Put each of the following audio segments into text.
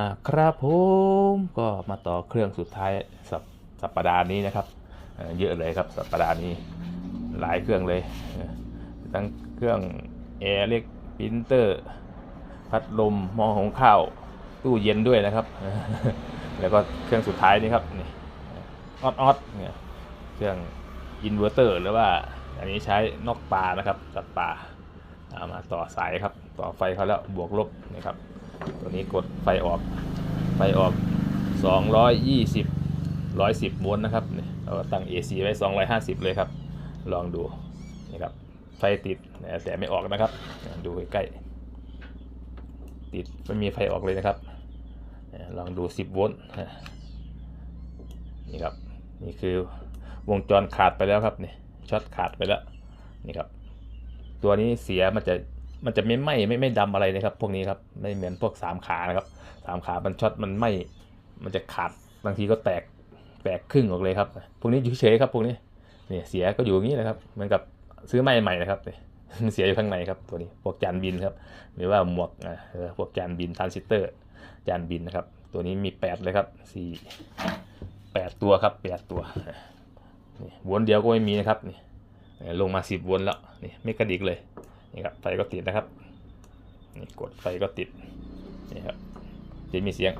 อ่าครับผมก็มาต่อเครื่องสุดท้ายสัปสัปดาห์นี้นะครับเยอะเลยครับสัปดาห์นี้หลายเครื่องเลย ทั้งเครื่องแอร์เล็กปรินเตอร์ พัดลมหม้อหุงข้าว ตู้เย็นด้วยนะครับ แล้วก็เครื่องสุดท้ายนี่ครับนี่ออดออดเนี่ยเครื่องอินเวอร์เตอร์หรือว่าอันนี้ใช้นอกปลานะครับตัดปลาเอามาต่อสายครับต่อไฟเขาแล้วบวกลบนะครับ ตัวนี้กดไฟออกไฟออก 220 110โวลต์นะครับนี่เราตั้ง AC ไว้ 250 เลยครับ ลองดูนี่ครับไฟติดแต่ไม่ออกนะครับ ดูใกล้ๆติดไม่มีไฟออกเลยนะครับ ลองดู 10โวลต์นี่ครับนี่คือวงจรขาดไปแล้วครับนี่ช็อตขาดไปแล้วนี่ครับ ตัวนี้เสียมันจะ มันจะไม่ไหม้ไม่ไม่ดำอะไรนะครับ พวกนี้ครับไม่เหมือนพวกสามขานะครับสามขามันช็อตมันไหม้มันจะขาดบางทีก็แตกแตกครึ่งออกเลยครับ พวกนี้อยู่เฉยครับพวกนี้เนี่ยเสียก็อยู่อย่างนี้นะครับเหมือนกับซื้อใหม่ใหม่นะครับเนี่ยมันเสียอยู่ข้างในครับตัวนี้พวกจานบินครับหรือว่าหมวกอ่าพวกจานบินทรานซิสเตอร์จานบินนะครับ ตัวนี้มี 8 เลยครับสี่แปดตัวครับแปดตัวนี่วนเดียวก็ไม่มีนะครับนี่ลงมาสิบวนแล้วนี่ไม่กระดิกเลย นี่ครับไฟก็ติดนะครับนี่กดไฟก็ติดนี่ครับจะมีเสียง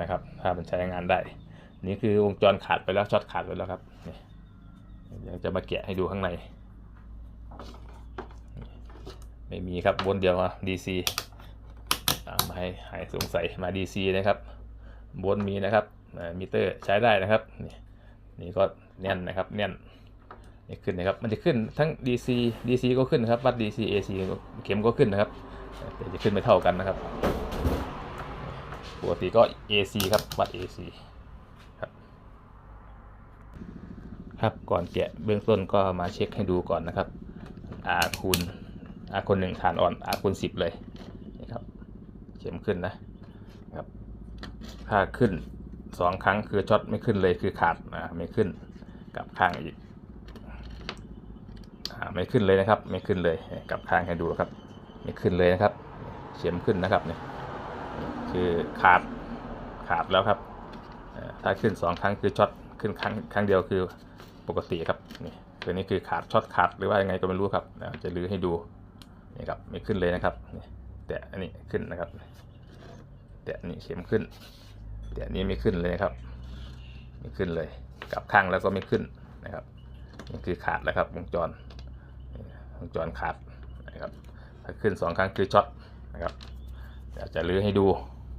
นะครับถ้ามันใช้งานได้ นี่คือวงจรขาดไปแล้วช็อตขาดไปแล้วครับนี่เดี๋ยวจะมาแกะให้ดูข้างใน ไม่มีครับวนเดียวมา DC อ่ามาให้หายสงสัยมา DC นะครับบนมีนะครับมิเตอร์ใช้ได้นะครับนี่นี่ก็แน่นนะครับแน่น นี่ขึ้นนะครับ มันจะขึ้นทั้ง DC DC ก็ขึ้นนะครับ วัด DC AC เข็มก็ขึ้นนะครับแต่จะขึ้นไม่เท่ากันนะครับ ปกติก็ AC ครับ วัด AC ครับ ครับ ก่อนแกะเบื้องต้นก็มาเช็คให้ดูก่อนนะครับ R คูณ R คูณหนึ่งฐานอ่อน R คูณสิบเลยนี่ครับ เข็มขึ้นนะครับ ถ้าขึ้นสองครั้งคือช็อตไม่ขึ้นเลยคือขาดอ่าไม่ขึ้น กลับข้างอีก ไม่ขึ้นเลยนะครับ ไม่ขึ้นเลยกลับข้างให้ดูครับ ไม่ขึ้นเลยนะครับเข็มขึ้นนะครับเนี่ยคือขาดขาดแล้วครับถ้าขึ้นสองครั้งคือช็อตขึ้นครั้งครั้งเดียวคือปกติครับนี่ตัวนี้คือขาดช็อตขาดหรือว่ายังไงก็ไม่รู้ครับจะลื้อให้ดูนี่ครับไม่ขึ้นเลยนะครับนี่แต่อันนี้ขึ้นนะครับ แต่อันนี้เข็มขึ้น แต่อันนี้ไม่ขึ้นเลยครับ ไม่ขึ้นเลยกลับข้างแล้วก็ไม่ขึ้นนะครับนี่คือขาดแล้วครับวงจร วงจรขาดนะครับถ้าขึ้นสองครั้งคือช็อตนะครับเดี๋ยวจะลื้อให้ดู